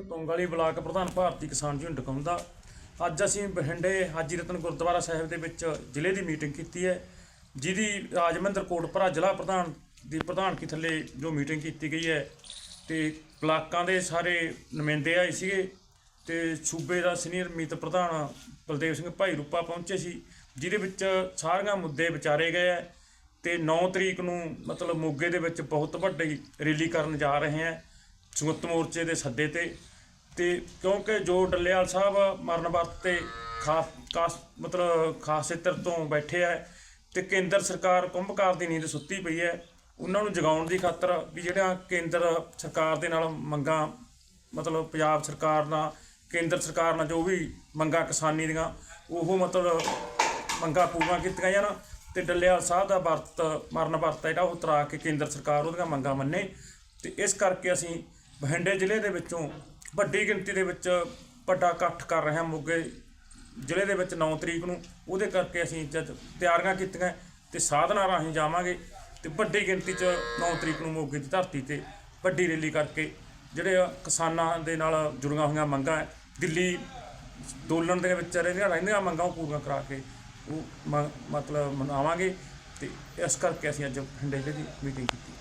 Singh ਤੁੰਗਾਲੀ block ਪ੍ਰਧਾਨ ਭਾਰਤੀ ਕਿਸਾਨ union Dakaunda ਅੱਜ ਅਸੀਂ ਬਠਿੰਡੇ ਹਾਜੀ ਰਤਨ ਗੁਰਦੁਆਰਾ ਸਾਹਿਬ ਦੇ ਵਿੱਚ ਜ਼ਿਲ੍ਹੇ ਦੀ ਮੀਟਿੰਗ ਕੀਤੀ ਹੈ, ਜਿਹਦੀ ਰਾਜਮੰਦਰ ਕੋਟਪੁਰਾ ਜ਼ਿਲ੍ਹਾ ਪ੍ਰਧਾਨ ਦੀ ਪ੍ਰਧਾਨਗੀ ਥੱਲੇ ਜੋ ਮੀਟਿੰਗ ਕੀਤੀ ਗਈ ਹੈ, ਤੇ ਬਲਾਕਾਂ ਦੇ ਸਾਰੇ ਨੁਮਾਇੰਦੇ ਆਏ ਸੀਗੇ, ਤੇ ਸੂਬੇ ਦਾ ਸੀਨੀਅਰ ਮੀਤ ਪ੍ਰਧਾਨ ਬਲਦੇਵ ਸਿੰਘ ਭਾਈ ਰੂਪਾ ਪਹੁੰਚੇ ਸੀ, ਜਿਹਦੇ ਵਿੱਚ ਸਾਰੀਆਂ ਮੁੱਦੇ ਵਿਚਾਰੇ ਗਏ ਹੈ, ਤੇ 9 ਤਰੀਕ ਨੂੰ ਮਤਲਬ ਮੋਗੇ ਦੇ ਵਿੱਚ ਬਹੁਤ ਵੱਡੀ ਰੈਲੀ ਕਰਨ ਜਾ ਰਹੇ ਹੈ। ਸੰਯੁਕਤ ਮੋਰਚੇ ਦੇ ਸੱਦੇ ਤੇ ਤੇ ਕਿਉਂਕਿ ਜੋ ਡੱਲੇਵਾਲ ਸਾਹਿਬ ਮਰਨ ਵਰਤ ਤੇ ਖਾਸ ਖਾਸ ਮਤਲਬ ਖਾਸ ਖੇਤਰ ਤੋਂ ਬੈਠੇ ਆ, ਤੇ ਕੇਂਦਰ ਸਰਕਾਰ ਕੁੰਭਕਾਰ ਦੀ ਨੀਂਦ ਸੁੱਤੀ ਪਈ ਹੈ, ਉਹਨਾਂ ਨੂੰ ਜਗਾਉਣ ਦੀ ਖਾਤਰ ਵੀ ਜਿਹੜਾ ਕੇਂਦਰ ਸਰਕਾਰ ਦੇ ਨਾਲ ਮੰਗਾਂ, ਮਤਲਬ ਪੰਜਾਬ ਸਰਕਾਰ ਨਾਲ, ਕੇਂਦਰ ਸਰਕਾਰ ਨਾਲ ਜੋ ਵੀ ਮੰਗਾਂ ਕਿਸਾਨੀ ਦੀਆਂ, ਉਹ ਮਤਲਬ ਮੰਗਾਂ ਪੂਰੀਆਂ ਕੀਤੀਆਂ ਜਾਣ, ਤੇ ਡੱਲੇਵਾਲ ਸਾਹਿਬ ਦਾ ਵਰਤ, ਮਰਨ ਵਰਤ ਜਿਹੜਾ ਉਹ ਤਰਾ ਕੇ ਕੇਂਦਰ ਸਰਕਾਰ ਉਹਦੀਆਂ ਮੰਗਾਂ ਮੰਨੇ, ਤੇ ਇਸ ਕਰਕੇ ਅਸੀਂ ਬਠਿੰਡੇ ਜ਼ਿਲ੍ਹੇ ਦੇ ਵਿੱਚੋਂ ਵੱਡੀ ਗਿਣਤੀ ਦੇ ਵਿੱਚ ਵੱਡਾ ਇਕੱਠ ਕਰ ਰਹੇ ਹਾਂ ਮੋਗੇ ਜ਼ਿਲ੍ਹੇ ਦੇ ਵਿੱਚ 9 ਤਰੀਕ ਨੂੰ। ਉਹਦੇ ਕਰਕੇ ਅਸੀਂ ਜਦ ਤਿਆਰੀਆਂ ਕੀਤੀਆਂ ਤੇ ਸਾਧਨਾ ਰਾਹੀਂ ਜਾਵਾਂਗੇ ਤੇ ਵੱਡੀ ਗਿਣਤੀ 'ਚ 9 ਤਰੀਕ ਨੂੰ ਮੋਗੇ ਦੀ ਧਰਤੀ ਤੇ ਵੱਡੀ ਰੈਲੀ ਕਰਕੇ ਜਿਹੜੇ ਕਿਸਾਨਾਂ ਦੇ ਨਾਲ ਜੁੜੀਆਂ ਹੋਈਆਂ ਮੰਗਾਂ ਦਿੱਲੀ ਅੰਦੋਲਨ ਦੇ ਵਿੱਚ ਰਹਿੰਦੀਆਂ ਰਹਿੰਦੀਆਂ ਮੰਗਾਂ ਉਹ ਪੂਰੀਆਂ ਕਰਾ ਕੇ ਉਹ ਮ- ਮਤਲਬ ਮਨਾਵਾਂਗੇ ਤੇ ਇਸ ਕਰਕੇ ਅਸੀਂ ਅੱਜ ਬਠਿੰਡੇ ਜ਼ਿਲ੍ਹੇ ਦੀ ਮੀਟਿੰਗ ਕੀਤੀ।